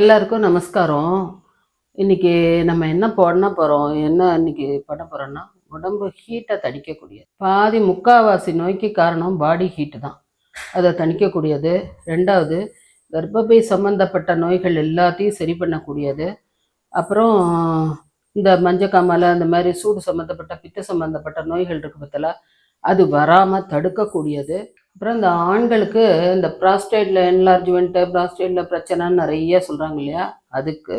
எல்லாருக்கும் நமஸ்காரம். இன்னைக்கு நம்ம என்ன பண்ண போகிறோம் என்ன இன்னைக்கு பண்ண போகிறோம்னா உடம்பு ஹீட்டை தணிக்கக்கூடியது. பாதி முக்காவாசி நோய்க்கு காரணம் பாடி ஹீட்டு தான். அதை தணிக்கக்கூடியது. ரெண்டாவது கர்ப்பப்பை சம்பந்தப்பட்ட நோய்கள் எல்லாத்தையும் சரி பண்ணக்கூடியது. அப்புறம் இந்த மஞ்சக்காமலை அந்த மாதிரி சூடு சம்மந்தப்பட்ட பித்த சம்மந்தப்பட்ட நோய்கள் இருக்கு பார்த்தல அது வராமல் தடுக்கக்கூடியது. அப்புறம் இந்த ஆண்களுக்கு இந்த ப்ராஸ்டேட்டில் என்லார்ஜ்மெண்ட்டு ப்ராஸ்டேட்டில் பிரச்சனைன்னு நிறைய சொல்கிறாங்க இல்லையா? அதுக்கு.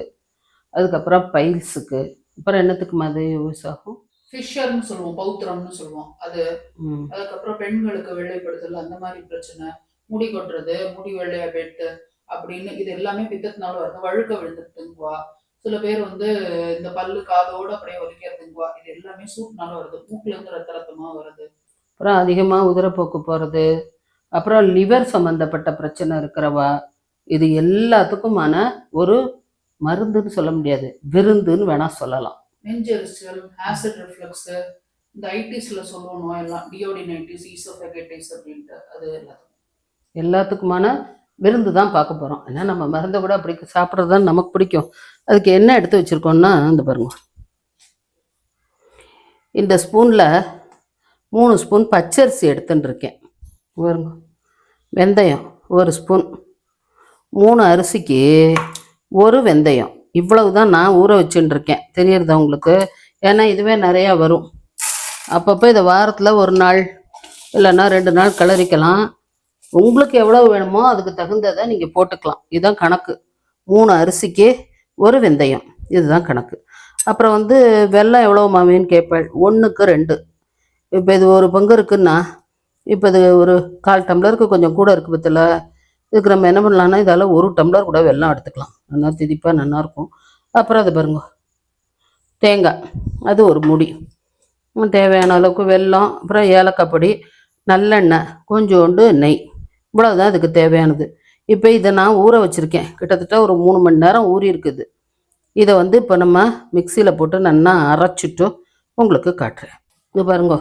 அதுக்கப்புறம் பைல்ஸுக்கு அப்புறம் என்னத்துக்கு அது யூஸ் ஆகும்? ஃபிஷர்னு சொல்லுவோம் பௌத்திரம்னு சொல்லுவோம். அது அதுக்கப்புறம் பெண்களுக்கு வெள்ளைப்படுதல் அந்த மாதிரி பிரச்சனை. முடி கொட்டுறது முடி வெள்ளையா வெட்டு அப்படின்னு இது எல்லாமே பித்தத்தினால வருது. வழுக்க விழுந்துட்டுங்குவா. சில பேர் வந்து இந்த பல்லு காதோட அப்படியே ஒலிக்கிறதுங்குவா. இது எல்லாமே சூட்னால வருது. மூக்குல இருந்து ரத்த ரத்தமா வருது. அப்புறம் அதிகமாக உதிரப்போக்கு போகிறது அப்புறம் லிவர் சம்மந்தப்பட்ட பிரச்சனை இருக்கிறவா இது எல்லாத்துக்குமான ஒரு மருந்துன்னு சொல்ல முடியாது. விருந்துன்னு வேணால் சொல்லலாம். நெஞ்செரிச்சல் ஆசிட் ரிஃப்ளக்ஸ் இந்த ஐட்டிஸ்ல சொல்லுவோம் நோயெல்லாம் டியோடினைட்டிஸ் ஈசோஃபெகடைட்டிஸ் அப்படின்ட்டு அது எல்லாத்துக்கும். எல்லாத்துக்குமான விருந்து தான் பார்க்க போகிறோம் ஏன்னா நம்ம மருந்தை கூட அப்படி சாப்பிட்றது தான் நமக்கு பிடிக்கும். அதுக்கு என்ன எடுத்து வச்சுருக்கோம்னா இந்த பாருங்க. இந்த ஸ்பூனில் மூணு ஸ்பூன் பச்சரிசி எடுத்துன்னு இருக்கேன் பாருங்க. வெந்தயம் ஒரு ஸ்பூன். மூணு அரிசிக்கு ஒரு வெந்தயம். இவ்வளவு தான் நான் ஊற வச்சுட்டுருக்கேன் தெரியறதா உங்களுக்கு? ஏன்னா இதுவே நிறையா வரும். அப்பப்போ இதை வாரத்தில் ஒரு நாள் இல்லைன்னா ரெண்டு நாள் கிளறிக்கலாம். உங்களுக்கு எவ்வளோ வேணுமோ அதுக்கு தகுந்ததை நீங்கள் போட்டுக்கலாம். இதுதான் கணக்கு. மூணு அரிசிக்கு ஒரு வெந்தயம். இதுதான் கணக்கு. அப்புறம் வந்து வெள்ளம் எவ்வளோ மாமின்னு கேட்பேன் ஒன்றுக்கு ரெண்டு. இப்போ இது ஒரு பங்கு இருக்குன்னா இப்போ இது ஒரு கால் டம்ளருக்கு கொஞ்சம் கூட இருக்குது பத்தில இதுக்கு நம்ம என்ன பண்ணலான்னா இதால் ஒரு டம்ளர் கூட வெல்லம் எடுத்துக்கலாம். நல்லா திதிப்பாக நல்லாயிருக்கும் அப்புறம் அது பாருங்க. தேங்காய். அது ஒரு முடி. தேவையான அளவுக்கு வெல்லம் அப்புறம் ஏலக்காய் பொடி நல்லெண்ணெய் கொஞ்சோண்டு நெய். இவ்வளோதான் அதுக்கு தேவையானது. இப்போ இதை நான் ஊற வச்சுருக்கேன். கிட்டத்தட்ட ஒரு மூணு மணி நேரம் ஊறி இருக்குது. இதை வந்து இப்போ நம்ம மிக்சியில் போட்டு நல்லா அரைச்சிட்டு உங்களுக்கு காட்டுறேன். இது பாருங்க.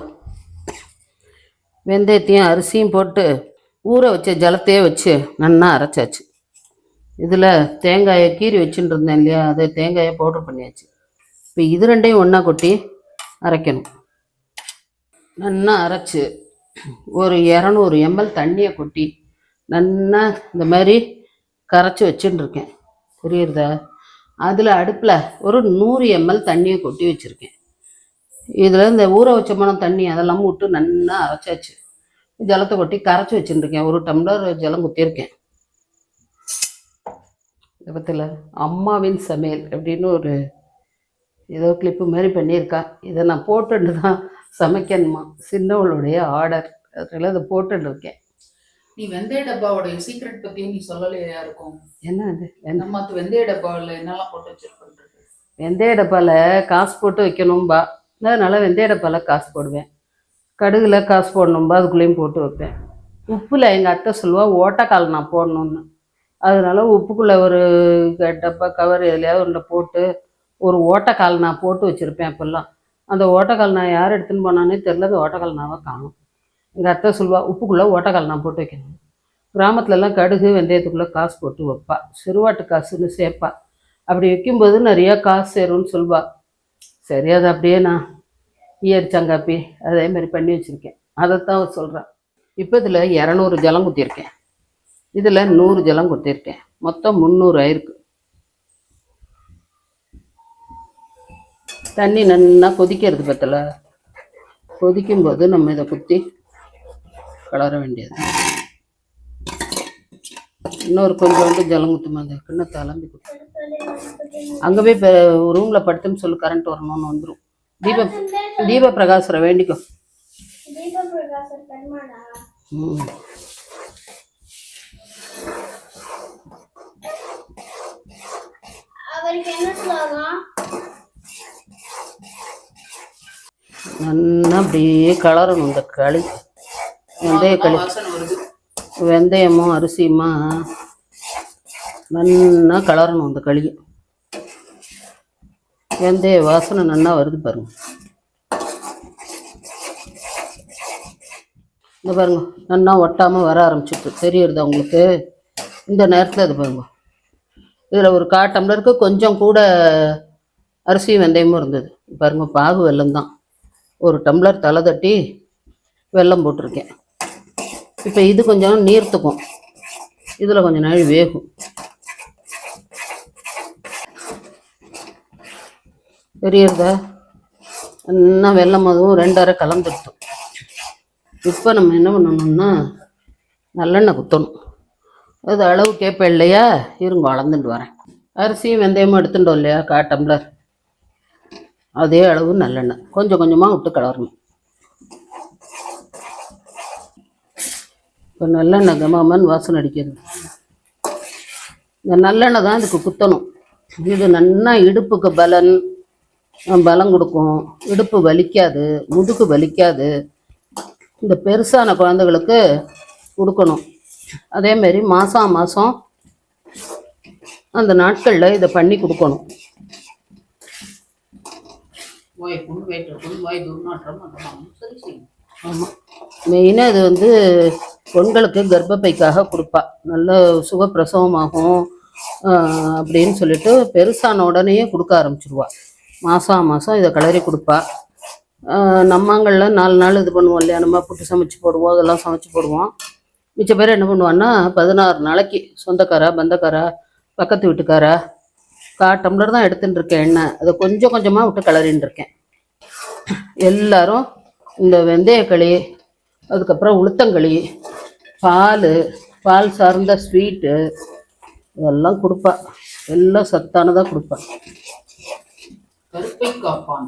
வெந்தயத்தையும் அரிசியும் போட்டு ஊற வச்ச ஜலத்தையே வச்சு நன்னா அரைச்சாச்சு. இதில் தேங்காயை கீறி வச்சுட்டு இருந்தேன் இல்லையா? அதை தேங்காயை பவுடர் பண்ணியாச்சு. இப்போ இது ரெண்டையும் ஒன்றா கொட்டி அரைக்கணும். நன்னா அரைச்சு ஒரு இரநூறு எம்எல் தண்ணியை கொட்டி நன்னா இந்த மாதிரி கரைச்சி வச்சுட்டுருக்கேன் புரியுறதா? அதில் அடுப்பில் ஒரு நூறு எம்எல் தண்ணியை கொட்டி வச்சுருக்கேன். இதில் இந்த ஊற வச்ச மணம் தண்ணி அதெல்லாம் விட்டு நல்லா அரைச்சாச்சு. ஜலத்தை கொட்டி கரைச்சி வச்சுட்டு இருக்கேன் ஒரு டம்ளர் ஜலம் குத்திருக்கேன் இதை பற்றில அம்மாவின் சமையல் அப்படின்னு ஒரு ஏதோ கிளிப்பு மாதிரி பண்ணியிருக்கா. இதை நான் போட்டுட்டு தான் சமைக்கணுமா? சின்னவளுடைய ஆர்டர் அதனால இதை போட்டுட்டு இருக்கேன். நீ வெந்தய டப்பாவோட சீக்ரெட் பத்தியும் நீ சொல்லலையா இருக்கும் என்ன வெந்த நம்ம அது வெந்தய டப்பாவில் என்னெல்லாம் போட்டு வச்சிருக்கோன்றது? வெந்தய டப்பாவில் காசு போட்டு வைக்கணும்பா. அதனால் வெந்தயடப்பால் காசு போடுவேன். கடுகுல காசு போடணும்பா அதுக்குள்ளேயும் போட்டு வைப்பேன். உப்பில் எங்கள் அத்தை சொல்லுவா ஓட்டைக்கால் நான் போடணுன்னு அதனால உப்புக்குள்ளே ஒரு க- டப்பா கவர் எதுலையாவது ஒன்றில் போட்டு ஒரு ஓட்டைக்கால் நான் போட்டு வச்சுருப்பேன் அப்போல்லாம். அந்த ஓட்டைக்கால் நான் யார் எடுத்துன்னு போனானே தெரில அந்த ஓட்டைக்கால் நாவை காணும். எங்கள் அத்தை சொல்லுவா உப்புக்குள்ளே ஓட்டைக்கால் நான் போட்டு வைக்கணும் கிராமத்துலலாம் கடுகு வெந்தயத்துக்குள்ளே காசு போட்டு வைப்பா. சிறுவாட்டு காசுன்னு சேர்ப்பா. அப்படி வைக்கும்போது நிறையா காசு சேரும்னு சொல்வாள் சரி அதை அப்படியே நான் ஈயர் சங்காப்பி அதே மாதிரி பண்ணி வச்சுருக்கேன். அதைத்தான் சொல்கிறேன் இப்போ இதில் இரநூறு ஜலம் குத்திருக்கேன் இதில் நூறு ஜலம் குத்திருக்கேன் மொத்தம் முந்நூறு ஆயிருக்கு. தண்ணி நல்லா கொதிக்கிறது பத்தல. கொதிக்கும்போது நம்ம இதை குத்தி கலர வேண்டியது. இன்னொரு கொஞ்சோண்டு ஜலம் குத்துமா அந்த கிண்ணத்தை அலம்பி குத்து. அங்கே போய் இப்போ ரூமில் படுத்துன்னு சொல்லு கரண்ட் வரணும்னு வந்துடும் தீப தீப பிரகாசரை வேண்டிக்கோ. ம். நல்லா அப்படியே கலரணும் இந்த களி. வெந்தய களி. வெந்தயமும் அரிசியுமா? நல்லா கலரணும் இந்த களியை. வெந்தய வாசனை நல்லா வருது பாருங்க. இந்த பாருங்க நல்லா ஒட்டாமல் வர ஆரம்பிச்சிட்டு தெரியுறது உங்களுக்கு இந்த நேரத்தில் இது பாருங்க. இதில் ஒரு கா டம்ளருக்கு கொஞ்சம் கூட அரிசி வெந்தயமும் இருந்தது. பாருங்க பாகு வெல்லம் தான். ஒரு டம்ளர் தலை தட்டி வெல்லம் போட்டிருக்கேன். இப்போ இது கொஞ்சம் நீர்த்துக்கும். இதில் கொஞ்சம் நாள் வேகும். பெரியத இன்னும் வெள்ளம் அதுவும் ரெண்டரை கலந்துட்டோம் இப்போ நம்ம என்ன பண்ணணும்னா நல்லெண்ணெய் குத்தணும். அது அளவு கேட்பேன் இல்லையா? இருங்க அளந்துட்டு வரேன். அரிசியும் வெந்தயமும் எடுத்துட்டோம் இல்லையா? கா டம்ளர். அதே அளவு நல்லெண்ணெய். கொஞ்சம் கொஞ்சமாக விட்டு கலரணும் இப்போ நல்லெண்ணெய் கமாமன் வாசனை அடிக்கிறது. இந்த நல்லெண்ணெய் தான் இதுக்கு குத்தணும். இது நன்னா இடுப்புக்கு பலன். பலம் கொடுக்கும். இடுப்பு வலிக்காது முதுகு வலிக்காது. இந்த பெருசான குழந்தைகளுக்கு கொடுக்கணும். அதேமாரி மாதம் மாதம் அந்த நாட்களில் இதை பண்ணி கொடுக்கணும். ஆமாம் மெயினாக இது வந்து பெண்களுக்கு கர்ப்பப்பைக்காக கொடுப்பா. நல்ல சுகப்பிரசவமாகும் அப்படின்னு சொல்லிட்டு பெருசான உடனேயே கொடுக்க ஆரம்பிச்சிருவா. மாதம் மாதம் இதை கிளறி கொடுப்பா. நம்மங்களில் நாலு நாள் இது பண்ணுவோம் இல்லையா? நம்ம புட்டு சமைச்சு போடுவோம் அதெல்லாம் சமைச்சு போடுவோம். மிச்ச பேர் என்ன பண்ணுவான்னா பதினாறு நாளைக்கு சொந்தக்காரா பந்தக்காரா பக்கத்து வீட்டுக்காரா கா டம்ளர் தான் எடுத்துட்டு இருக்கேன் எண்ணெய். அதை கொஞ்சம் கொஞ்சமாக விட்டு கிளறின்னு இருக்கேன். எல்லாரும் இந்த வெந்தயக்களி அதுக்கப்புறம் உளுத்தங்களி பால் பால் சார்ந்த ஸ்வீட்டு இதெல்லாம் கொடுப்பா. எல்லாம் சத்தானதாக கொடுப்பா. கருப்பை காப்பான்.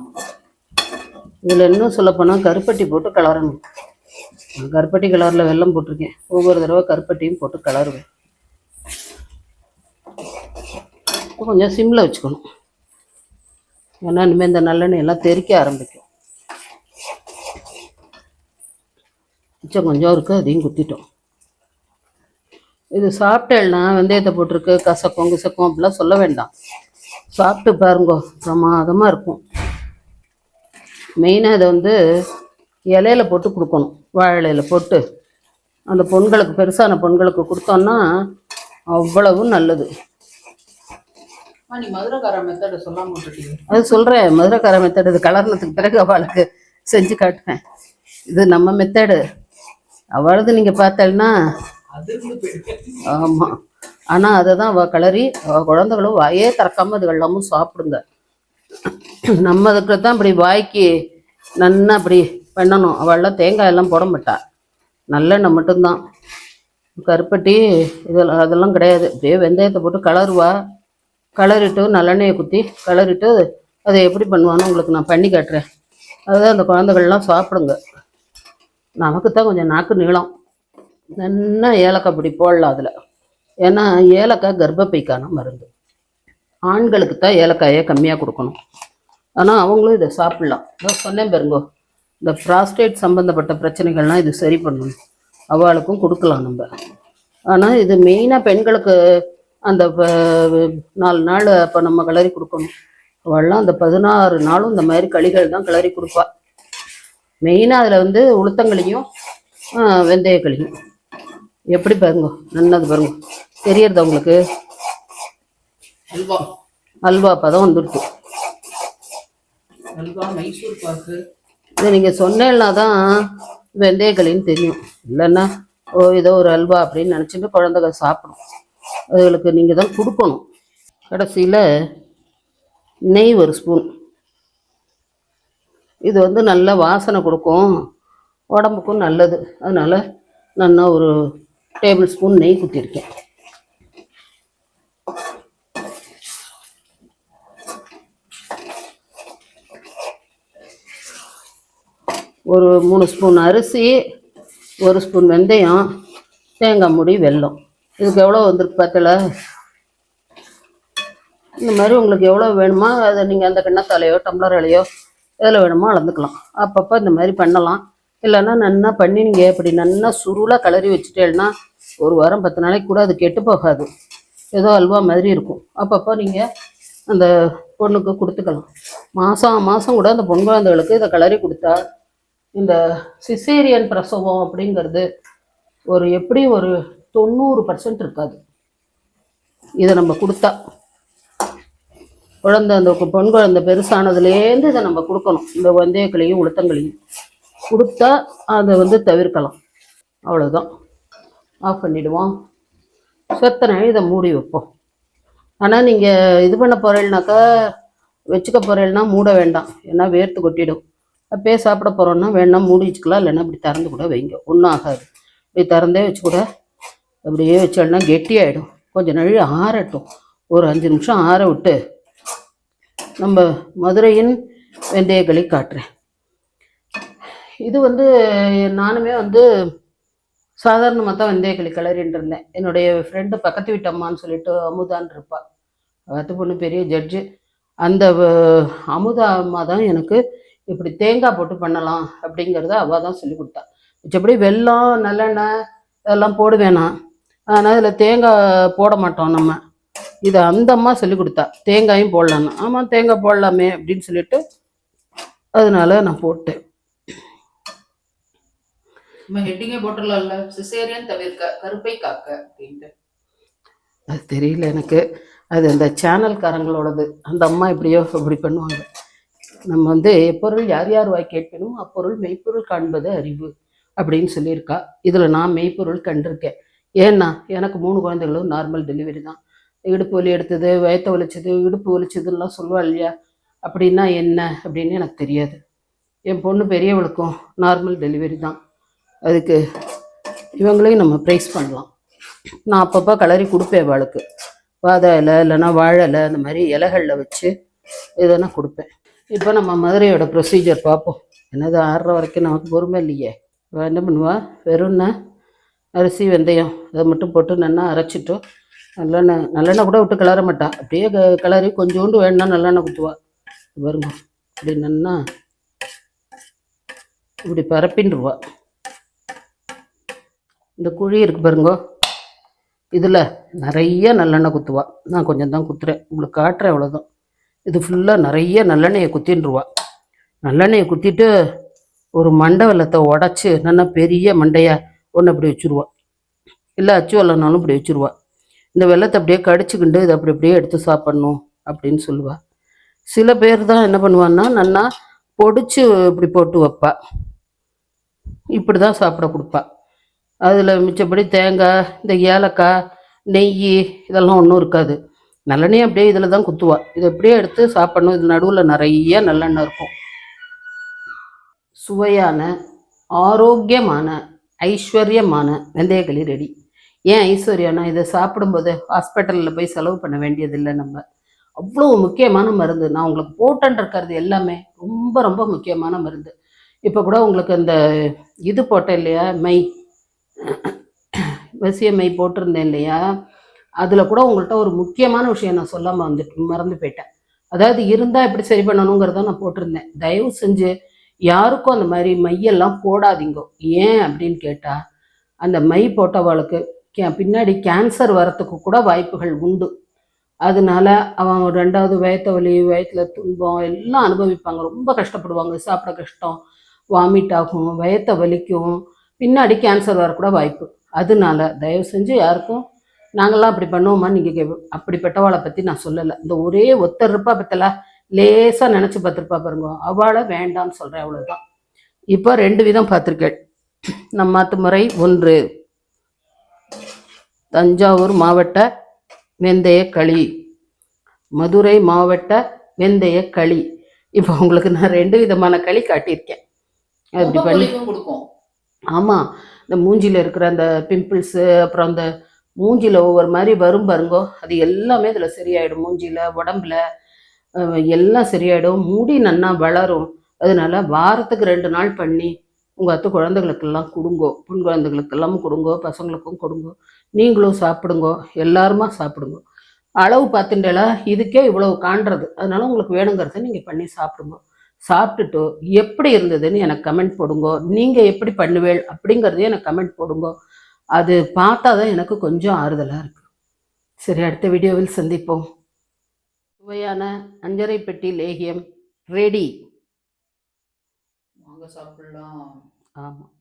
இதில் இன்னும் சொல்லப்போனால் கருப்பட்டி போட்டு கலரணும் நான் கருப்பட்டி கலரில் வெள்ளம் போட்டிருக்கேன். ஒவ்வொரு தடவை கருப்பட்டியும் போட்டு கலருவேன் கொஞ்சம் சிம்மில் வச்சுக்கணும். ஏன்னா இனிமேல் இந்த நல்லெண்ணெய் எல்லாம் தெறிக்க ஆரம்பிக்கும். மிச்சம் கொஞ்சம் இருக்குது அதையும் குத்திட்டோம். இது சாப்பிட்டேன்னா வெந்தயத்தை போட்டிருக்கு கசக்கும் கிசக்கும் அப்படிலாம் சொல்ல வேண்டாம். சாப்பிட்டு பாருங்கோ. பிரமாதமாக இருக்கும். மெயினாக இதை வந்து இலையில போட்டு கொடுக்கணும். வாழை இலையில போட்டு. அந்த பொண்களுக்கு பெருசான பொண்களுக்கு கொடுத்தோன்னா அவ்வளவு நல்லது. அது சொல்கிறேன் மதுரைக்கார மெத்தடு இது கலர்னதுக்கு பிறகு அவளுக்கு செஞ்சு காட்டுவேன் இது நம்ம மெத்தடு அவளது நீங்கள் பார்த்தேன்னா ஆமாம் ஆனால் அதை தான் அவள் கிளறி அவள் குழந்தைகளும் வாயே திறக்காம அது வெள்ளமும் சாப்பிடுங்க. நம்ம அதுக்கு தான் இப்படி வாய்க்கு நன்னா அப்படி பண்ணணும். அவள்லாம் தேங்காய் எல்லாம் போட மாட்டாள் நல்லெண்ணெய் மட்டும்தான். கருப்பட்டி இதெல்லாம் அதெல்லாம் கிடையாது. அப்படியே வெந்தயத்தை போட்டு கலருவா கலரிட்டு நல்லெண்ணெயை குத்தி கலரிட்டு அதை எப்படி பண்ணுவான்னு உங்களுக்கு நான் பண்ணி காட்டுறேன். அதுதான் அந்த குழந்தைகள்லாம் சாப்பிடுங்க. நமக்கு தான் கொஞ்சம் நாக்கு நீளம். நல்லா ஏலக்காய் பொடி போடலாம் அதில். ஏன்னா ஏலக்காய் கர்ப்பப்பைக்கான மருந்து. ஆண்களுக்கு தான் ஏலக்காயை கம்மியாக கொடுக்கணும். ஆனால் அவங்களும் இதை சாப்பிட்லாம். இதோ சொன்னேன் பாருங்கோ இந்த ப்ராஸ்டேட் சம்மந்தப்பட்ட பிரச்சனைகள்லாம் இது சரி பண்ணணும். அவளுக்கும் கொடுக்கலாம் நம்ம. ஆனால் இது மெயினாக பெண்களுக்கு அந்த நாலு நாள் அப்போ நம்ம கிளறி கொடுக்கணும். அவள்லாம் அந்த பதினாறு நாளும் இந்த மாதிரி களிகள் தான் கிளறி கொடுப்பா. மெயினாக அதில் வந்து உளுத்தங்களியும் வெந்தயக்களியும். எப்படி பாருங்க நல்லது பாருங்க. தெரியறது உங்களுக்கு? அல்வா. அல்வா பதம் வந்துடுச்சு அல்வா மைசூர் பாக்கு. இதை நீங்கள் சொன்னேன்னா தான் வெந்தயக்களின்னு தெரியும். இல்லைன்னா ஓ ஏதோ ஒரு அல்வா அப்படின்னு நினச்சிட்டு குழந்தைங்க சாப்பிடும். அதுகளுக்கு நீங்கள் தான் கொடுக்கணும். கடைசியில் நெய் ஒரு ஸ்பூன். இது வந்து நல்ல வாசனை கொடுக்கும். உடம்புக்கும் நல்லது. அதனால் நான் ஒரு டேபிள் ஸ்பூன் நெய் குத்திருக்கேன் ஒரு மூணு ஸ்பூன் அரிசி ஒரு ஸ்பூன் வெந்தயம் தேங்காய் மூடி வெல்லம். இதுக்கு எவ்வளோ வந்துருக்கு பார்த்தல? இந்த மாதிரி உங்களுக்கு எவ்வளோ வேணுமோ அதை நீங்கள் அந்த கிண்ணத்தாலையோ டம்ளர்லையோ எதில் வேணுமோ அளந்துக்கலாம். அப்பப்போ இந்த மாதிரி பண்ணலாம். இல்லைன்னா நன்னா பண்ணி நீங்கள் இப்படி நன்னா சுருளாக கலரி வச்சுட்டேன்னா ஒரு வாரம் பத்து நாளைக்கு கூட அது கெட்டு போகாது. ஏதோ அல்வா மாதிரி இருக்கும். அப்பப்போ நீங்கள் அந்த பொண்ணுக்கு கொடுத்துக்கலாம். மாதம் மாதம் கூட அந்த பொன் குழந்தைகளுக்கு இதை கலரி கொடுத்தா இந்த சிசேரியன் பிரசவம் அப்படிங்கிறது ஒரு எப்படி ஒரு தொண்ணூறு பர்சன்ட் இருக்காது. இதை நம்ம கொடுத்தா. குழந்தை அந்த பெண் குழந்தை பெருசானதுலேருந்து இதை நம்ம கொடுக்கணும். இந்த வெந்தயக்களையும் உளுத்தங்களையும். கொடுத்தா அதை வந்து தவிர்க்கலாம். அவ்வளோதான் ஆஃப் பண்ணிவிடுவோம் சொத்தனை இதை மூடி வைப்போம். ஆனால் நீங்கள் இது பண்ண போகிறேன்னாக்கா வச்சுக்க போகிறேன்னா மூட வேண்டாம். ஏன்னா வேர்த்து கொட்டிடும். அப்பயே சாப்பிட போகிறோன்னா வேணா மூடி வச்சுக்கலாம் இல்லைன்னா இப்படி திறந்து கூட வைங்க. ஒன்றும் ஆகாது. இப்படி திறந்தே வச்சு கூட அப்படியே வச்சோன்னா கெட்டியாயிடும். கொஞ்சம் நாள் ஆறட்டும். ஒரு அஞ்சு நிமிஷம் ஆற விட்டு நம்ம மதுரையின் வெந்தயக்களி காட்டுறேன். இது வந்து நானுமே வந்து சாதாரணமாக தான் வெந்தயக்களி கிளறின்னு இருந்தேன். என்னுடைய ஃப்ரெண்டு பக்கத்து வீட்டு அம்மான்னு சொல்லிட்டு அமுதான் இருப்பா. பக்கத்து பொண்ணு பெரிய ஜட்ஜு அந்த அமுதா அம்மா தான் எனக்கு இப்படி தேங்காய் போட்டு பண்ணலாம் அப்படிங்கிறத அவள் தான் சொல்லி கொடுத்தா. மிச்சப்படி வெல்லம் நல்லெண்ணெய் இதெல்லாம் போட வேணாம் ஆனால் இதில் தேங்காய் போட மாட்டோம் நம்ம. இதை அந்த அம்மா சொல்லி கொடுத்தா. தேங்காயும் போடலான்னு. ஆமாம் தேங்காய் போடலாமே அப்படின்னு சொல்லிட்டு அதனால நான் போட்டேன். நம்ம ஹெட்டிங்கே போட்டுடலாம்ல. சிசேரியன் தவிர்க்க கருப்பை காக்க அப்படின்ட்டு. அது தெரியல எனக்கு. அது அந்த சேனல்காரங்களோடது அந்த அம்மா எப்படியோ இப்படி பண்ணுவாங்க. நம்ம வந்து எப்பொருள் யார் யார் வாய் கேட்பினும் அப்பொருள் மெய்ப்பொருள் காண்பது அறிவு அப்படின்னு சொல்லியிருக்கா. இதில் நான் மெய்ப்பொருள் கண்டிருக்கேன். ஏன்னா எனக்கு மூணு குழந்தைகளும் நார்மல் டெலிவரி தான். இடுப்பு வலி எடுத்தது வயத்த வலிச்சது இடுப்பு வலிச்சதுலாம் சொல்லுவா இல்லையா? அப்படின்னா என்ன அப்படின்னு எனக்கு தெரியாது. என் பொண்ணு பெரியவளுக்கும் நார்மல் டெலிவரி தான். அதுக்கு இவங்களையும் நம்ம ப்ரைஸ் பண்ணலாம். நான் அப்பப்போ கலரி கொடுப்பேன் வாளுக்கு வாத இலை இல்லைன்னா வாழை இலை அந்த மாதிரி இலைகளில் வச்சு இதெல்லாம் கொடுப்பேன். இப்போ நம்ம மதுரையோட ப்ரொசீஜர் பார்ப்போம். என்னது ஆறுற வரைக்கும் நமக்கு பொறுமை இல்லையே. என்ன பண்ணுவா. வெறும்னா அரிசி வெந்தயம் அதை மட்டும் போட்டு நல்லா அரைச்சிட்டு நல்லெண்ணெய் நல்லெண்ணெய் கூட விட்டு கிளற மாட்டா. அப்படியே க- கிளறி கொஞ்சோண்டு வேணும்னா நல்லெண்ணெய் குத்துவா பாருங்க. இப்படி நன்னா இப்படி பரப்பின்றுவா. இந்த குழி இருக்கு பாருங்க. இதில் நிறைய நல்லெண்ணெய் குத்துவா. நான் கொஞ்சம் தான் குத்துறேன். உங்களுக்கு காட்டுறேன் அவ்வளோதான் இது ஃபுல்லாக நிறைய நல்லெண்ணெயை குத்தின்றுவா நல்லெண்ணெயை குத்திட்டு ஒரு மண்டை வெள்ளத்தை உடச்சி நல்லா பெரிய மண்டையாக ஒன்று அப்படி வச்சுருவா. இல்லை அச்சு வெள்ளம்னாலும் இப்படி வச்சுருவா. இந்த வெள்ளத்தை அப்படியே கடிச்சுக்கிண்டு இதை அப்படி அப்படியே எடுத்து சாப்பிட்ணும் அப்படின்னு சொல்லுவா. சில பேர் தான் என்ன பண்ணுவான்னா நல்லா பொடிச்சு இப்படி போட்டு வைப்பா. இப்படி தான் சாப்பிட கொடுப்பா. அதில் மிச்சப்படி தேங்காய் இந்த ஏலக்காய் நெய் இதெல்லாம் ஒன்றும் இருக்காது. நல்லெண்ணெய் அப்படியே இதில் தான் குத்துவா. இதை அப்படியே எடுத்து சாப்பிடணும். இது நடுவில் நிறைய நல்லெண்ணெய் இருக்கும். சுவையான ஆரோக்கியமான ஐஸ்வர்யமான வெந்தயக்களி ரெடி ஏன் ஐஸ்வர்யம்னா இதை சாப்பிடும்போது ஹாஸ்பிட்டலில் போய் செலவு பண்ண வேண்டியதில்லை நம்ம. அவ்வளோ முக்கியமான மருந்து. நான் உங்களுக்கு போட்டுன்னு இருக்கிறது எல்லாமே ரொம்ப ரொம்ப முக்கியமான மருந்து. இப்போ கூட உங்களுக்கு அந்த இது போட்டேன் இல்லையா? மை வசிய மை போட்டிருந்தேன் இல்லையா? அதில் கூட உங்கள்கிட்ட ஒரு முக்கியமான விஷயம் நான் சொல்லாமல் வந்துட்டு மறந்து போயிட்டேன். அதாவது இருந்தால் எப்படி சரி பண்ணணுங்கிறத நான் போட்டிருந்தேன். தயவு செஞ்சு யாருக்கும் அந்த மாதிரி மையெல்லாம் போடாதீங்க. ஏன் அப்படின்னு கேட்டால் அந்த மை போட்டவளுக்கு கே- பின்னாடி கேன்சர் வரத்துக்கு கூட வாய்ப்புகள் உண்டு. அதனால அவங்க ரெண்டாவது வயத்த வலி வயத்துல துன்பம் எல்லாம் அனுபவிப்பாங்க. ரொம்ப கஷ்டப்படுவாங்க. சாப்பிட கஷ்டம் வாமிட் ஆகும் வயத்த வலிக்கும். பின்னாடி கேன்சர் வரக்கூட வாய்ப்பு. அதனால தயவு செஞ்சு யாருக்கும் நாங்கள்லாம் அப்படி பண்ணுவோமா? நீங்கள் அப்படிப்பட்டவாளை பற்றி நான் சொல்லலை. இந்த ஒரே ஒத்தர் இருப்பா பத்தல? லேசாக நினச்சி பார்த்துருப்பா பாருங்க. அவளை வேண்டாம்னு சொல்கிறேன் அவ்வளோதான் இப்போ ரெண்டு விதம் பார்த்துருக்கேன். நம் மாத்து முறை ஒன்று. தஞ்சாவூர் மாவட்ட வெந்தய களி மதுரை மாவட்ட வெந்தய களி இப்போ உங்களுக்கு நான் ரெண்டு விதமான களி காட்டியிருக்கேன். அப்படி பண்ணி ஆமாம் இந்த மூஞ்சியில் இருக்கிற அந்த பிம்பிள்ஸு அப்புறம் அந்த மூஞ்சியில் ஒவ்வொரு மாதிரி வரும் பாருங்கோ. அது எல்லாமே இதில் சரியாயிடும். மூஞ்சியில் உடம்புல எல்லாம் சரியாயிடும். முடி நன்னா வளரும். அதனால வாரத்துக்கு ரெண்டு நாள் பண்ணி உங்கள் அத்தை குழந்தைகளுக்கெல்லாம் கொடுங்கோ. பெண் குழந்தைகளுக்கெல்லாம் கொடுங்கோ. பசங்களுக்கும் கொடுங்கோ. நீங்களும் சாப்பிடுங்கோ. எல்லாருமா சாப்பிடுங்க. அளவு பார்த்துட்டேலா இதுக்கே இவ்வளவு காண்றது. அதனால உங்களுக்கு வேணுங்கிறத நீங்கள் பண்ணி சாப்பிடுங்க. சாப்பிட்டுட்டு எப்படி இருந்ததுன்னு எனக்கு கமெண்ட் போடுங்க. நீங்கள் எப்படி பண்ணுவேள் அப்படிங்கிறதையும் எனக்கு கமெண்ட் போடுங்க. அது பார்த்தா தான் எனக்கு கொஞ்சம் ஆறுதலாக இருக்கு. சரி அடுத்த வீடியோவில் சந்திப்போம். சுவையான அஞ்சரை பெட்டி லேகியம் ரெடி. வாங்க சாப்பிடலாம். ஆமாம்